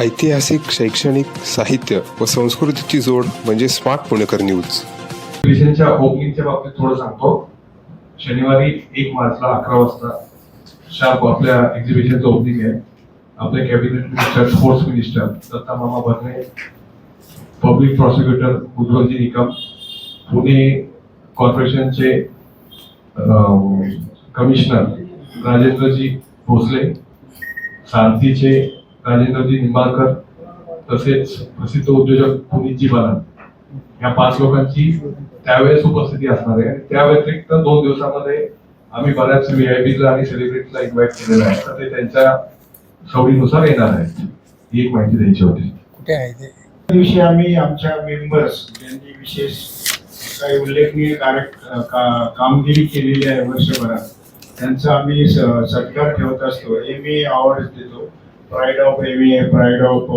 ऐतिहासिक शैक्षणिक साहित्य व संस्कृतीची जोड म्हणजे स्मार्ट पुणेकर न्यूज. एक्झिबिशनच्या ओपनिंगच्या बाबतीत थोडं सांगतो. शनिवारी एक मार्चला अकरा वाजता शार्प आपल्या एक्झिबिशनचं ओपनिंग आहे. आपले cabinet minister sports minister Datta Mama Bharane public prosecutor Ujjwalji Nikam Pune कॉर्पोरेशनचे कमिशनर राजेंद्रजी भोसले सारथीचे राजेंद्रजी निंबाळकर तसेच प्रसिद्ध उद्योजक पुनीतजी बालन या पाच लोकांची त्यावेळेस उपस्थिती असणार आहे. आणि त्या व्यतिरिक्त दोन दिवसामध्ये आम्ही बऱ्याच व्हीआयपीला आणि सेलिब्रिटीला इन्व्हाइट केलेलं आहे तर ते त्यांच्या सवडीनुसार येणार आहेत. ही एक माहिती द्यायची होती. कुठे आहे ते? त्या दिवशी आम्ही आमच्या मेंबर्स ज्यांनी विशेष काही उल्लेखनीय कार्य का- कामगिरी केलेली आहे वर्षभरात त्यांचा आम्ही सत्कार ठेवत असतो. एम ए अवॉर्ड देतो. Pride of M A pride of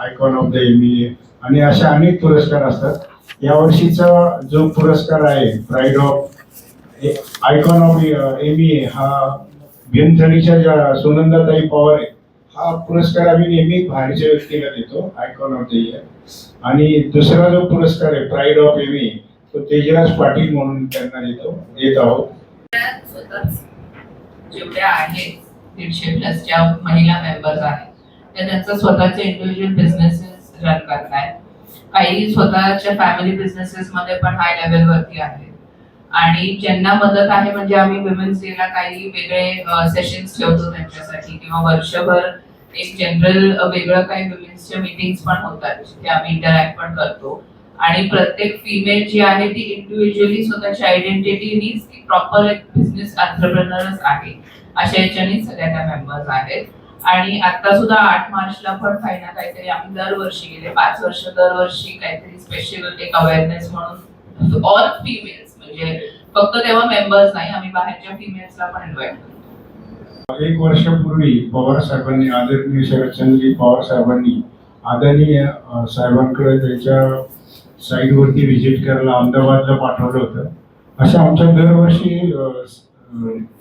icon of the M A आणि असे अनेक पुरस्कार असतात. यावर्षीचा जो पुरस्कार आहे pride of icon of M A uh, हा भीमथडीच्या ज्या सुनंदाताई पवार आहे हा पुरस्कार आम्ही नेहमी बाहेरच्या व्यक्तीला देतो आयकॉन ऑफ द इयर आणि दुसरा जो पुरस्कार आहे प्राईड ऑफ एम ए तो तेजराज पाटील म्हणून त्यांना देतो देत आहोत. जेवढ्या आहेत दीडशे प्लस ज्या महिला मेंबर्स आहेत त्या त्यांचा स्वतःचे इंडिव्हिज्युअल बिझनेसेस रन करतायत. काही स्वतःच्या फॅमिली बिझनेसेस मध्ये पण हाय लेवल वरती आहेत. आणि ज्यांना मदत आहे म्हणजे आम्ही विमेन्स डेला काही वेगळे सेशन्स ठेवतो त्यांच्यासाठी किंवा वर्षभर एक जनरल वेगळं काही विमेन्सच्या मीटिंग्स पण होतात जिथे आम्ही इंटरॅक्ट पण करतो. आणि प्रत्येक फिमेल जी आहे ती इंडिव्हिज्युअली स्वतःची आयडेंटिटीनीच की प्रॉपर एक बिझनेस एंटरप्रेनरच आहे. अशा याच्याने सगळ्या त्या मेंबर्स आहेत. आणि आता सुद्धा आठ मार्चला पण काही ना काहीतरी आम्ही दरवर्षी गेले. पाच वर्ष दरवर्षी काहीतरी स्पेशल एक अवेअरनेस म्हणून ऑल फिमेल्स म्हणजे फक्त तेव्हा मेंबर्स नाही आम्ही बाहेरच्या फिमेल्सला पण इन्व्हाइट करतो. एक वर्षापूर्वी पवार साहेबांनी आदरणीय शरदचंद्रजी पवार साहेबांनी आदरणीय साहेबांकडे त्यांच्या साईडवरती व्हिजिट करायला अहमदाबादला पाठवलं होतं. अशा आमच्या दरवर्षी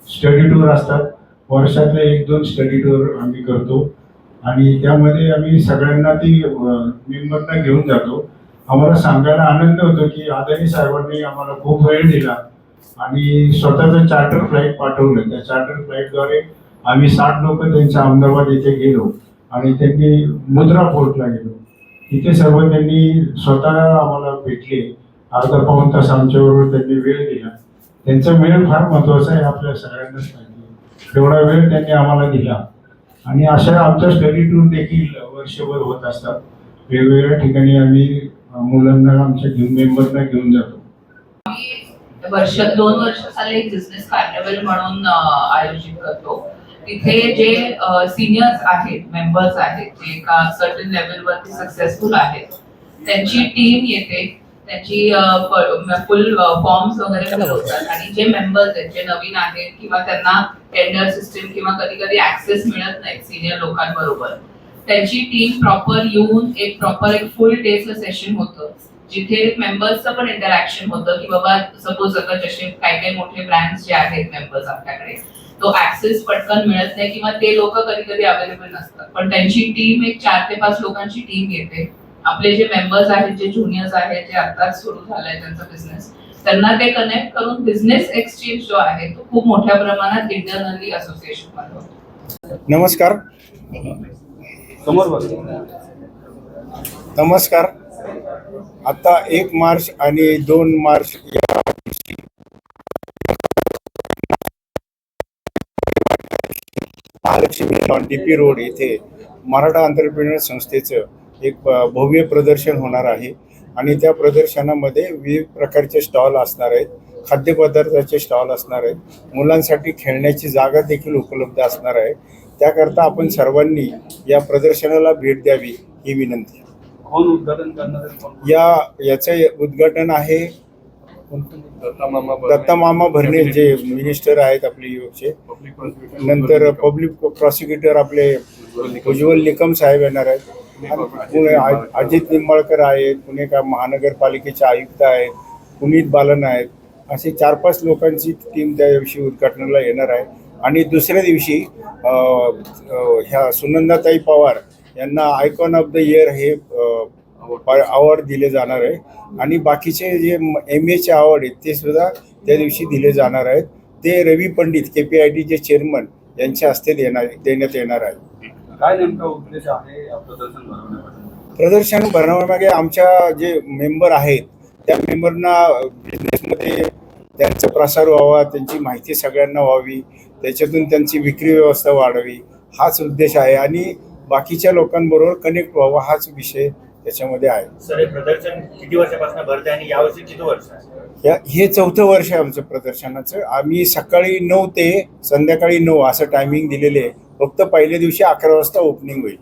स्टडी टूर असतात. वर्षातले एक दोन स्टडी टूर आम्ही करतो. आणि त्यामध्ये आम्ही सगळ्यांना ती मेंबरना घेऊन जातो. आम्हाला सांगायला आनंद होतो की आदरणीय साहेबांनी आम्हाला खूप वेळ दिला आणि स्वतःचं चार्टर फ्लाईट पाठवलं. त्या चार्टर फ्लाईटद्वारे आम्ही साठ लोक त्यांच्या अहमदाबाद येथे गेलो आणि त्यांनी मुद्रा फोर्टला गेलो. तिथे सर्व त्यांनी स्वतः आम्हाला भेटले. अर्धा पाऊन तास आमच्याबरोबर त्यांनी वेळ दिला. त्यांचा वेळ फार महत्वाचं आहे आपल्या सगळ्यांनाच माहिती तेवढा वेळ त्यांनी आम्हाला दिला. आणि अशा आमच्या स्टडी टूर देखील वर्षभर होत असतात. वेगवेगळ्या ठिकाणी आम्ही मुलांना आमच्या घेऊन मेंबरना घेऊन जातो. वर्ष दोन वर्ष झाले बिझनेस कार्निवल म्हणून आयोजित करतो. तिथे जे सिनियर्स आहेत मेंबर्स आहेत जे एका सर्टन लेवलवरती सक्सेसफुल आहेत त्यांची टीम येते त्यांची फुल फॉर्म्स वगैरे होतात आणि जे मेंबर्स आहेत जे नवीन आहेत किंवा त्यांना टेंडर सिस्टीम किंवा कधी कधी ऍक्सेस मिळत नाही सिनियर लोकांबरोबर त्यांची टीम प्रॉपर येऊन एक प्रॉपर एक फुल डेचं सेशन होतं जिथे मेंबर्सचं पण इंटरॅक्शन होतं की बाबा सपोज आता जसे काही काही मोठे ब्रँड्स जे आहेत मेंबर्स आपल्याकडे तो ऍक्सेस पटकन मिळत नाही किंवा ते लोक कधी कधी अवेलेबल नसतात. पण त्यांची टीम एक चार ते पाच लोकांची टीम येते. आपले जे मेंबर्स आहेत जे ज्युनियर्स आहेत जे आताच सुरू झालाय त्यांचा बिझनेस त्यांना ते कनेक्ट करून बिझनेस एक्सचेंज जो आहे तो खूप मोठ्या प्रमाणात इंटरनली असोसिएशनमध्ये होतो. नमस्कार. नमस्कार. आता एक मार्च आणि दोन मार्च या महालक्ष्मी डी पी रोड येथे मराठा एंटरप्रिनर संस्थेचं एक भव्य प्रदर्शन होणार आहे. आणि त्या प्रदर्शनामध्ये विविध प्रकारचे स्टॉल असणार आहेत. खाद्यपदार्थाचे स्टॉल असणार आहेत. मुलांसाठी खेळण्याची जागा देखील उपलब्ध असणार आहे. त्याकरता आपण सर्वांनी या प्रदर्शनाला भेट द्यावी ही विनंती? या याचं उद्घाटन आहे दत्ता मामा भरणे. जे मिनिस्टर आहेत आपले युवकचे नंतर पब्लिक प्रॉसिक्युटर आपले उज्ज्वल निकम. साहेब येणार आहेत. पुणे अजित निंबाळकर. आहेत पुणे का महानगरपालिकेचे आयुक्त आहेत पुनीत बालन आहेत. असे चार पाच लोकांची टीम त्या दिवशी उद्घाटनाला येणार आहे. आणि दुसऱ्या दिवशी ह्या सुनंदाताई पवार यांना आयकॉन ऑफ द इयर हे अवॉर्ड दिले जाणार आहे. आणि बाकीचे जे एम एचे अवॉर्ड आहेत ते सुद्धा त्या दिवशी दिले जाणार आहेत. ते Ravi Pandit K P I चे चेअरमन यांच्या हस्ते देणार देण्यात येणार आहे. काय नेमका उद्देश आहे या प्रदर्शन भरवण्यामागे? आमच्या जे मेंबर आहेत त्या मेंबरना बिझनेसमध्ये त्यांचा प्रसार व्हावा त्यांची माहिती सगळ्यांना व्हावी त्याच्यातून त्यांची विक्री व्यवस्था वाढावी हाच उद्देश आहे. आणि बाकीच्या लोकांबरोबर कनेक्ट व्हावा हाच विषय त्याच्यामध्ये आहे. सर हे प्रदर्शन किती वर्षापासून भरते आणि यावर्षी किती वर्ष आहे? या हे चौथं वर्ष आहे आमचं प्रदर्शनाचं. आम्ही सकाळी नऊ ते संध्याकाळी नऊ असं टायमिंग दिलेले आहे. फक्त पहिल्या दिवशी अकरा वाजता ओपनिंग होईल.